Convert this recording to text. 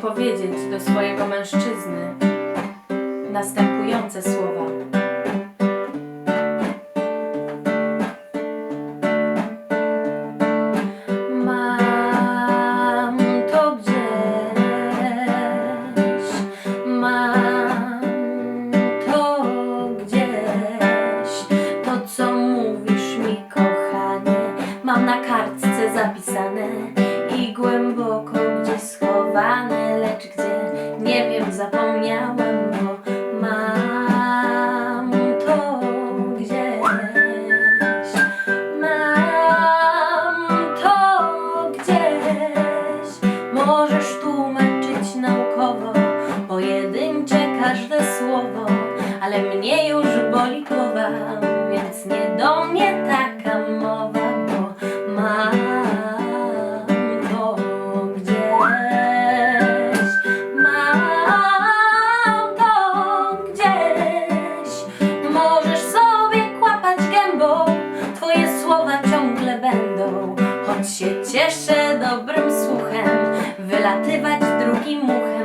powiedzieć do swojego mężczyzny następujące słowa. Mam to gdzieś, mam to gdzieś, to co mówisz mi, kochanie, mam na kartce zapisane i głęboko gdzieś schowane zapomniałam, bo mam to gdzieś. Mam to gdzieś, możesz tłumaczyć naukowo, pojedyncze każde słowo, ale mnie już Stąd się cieszę dobrym słuchem, wylatywać drugim muchem.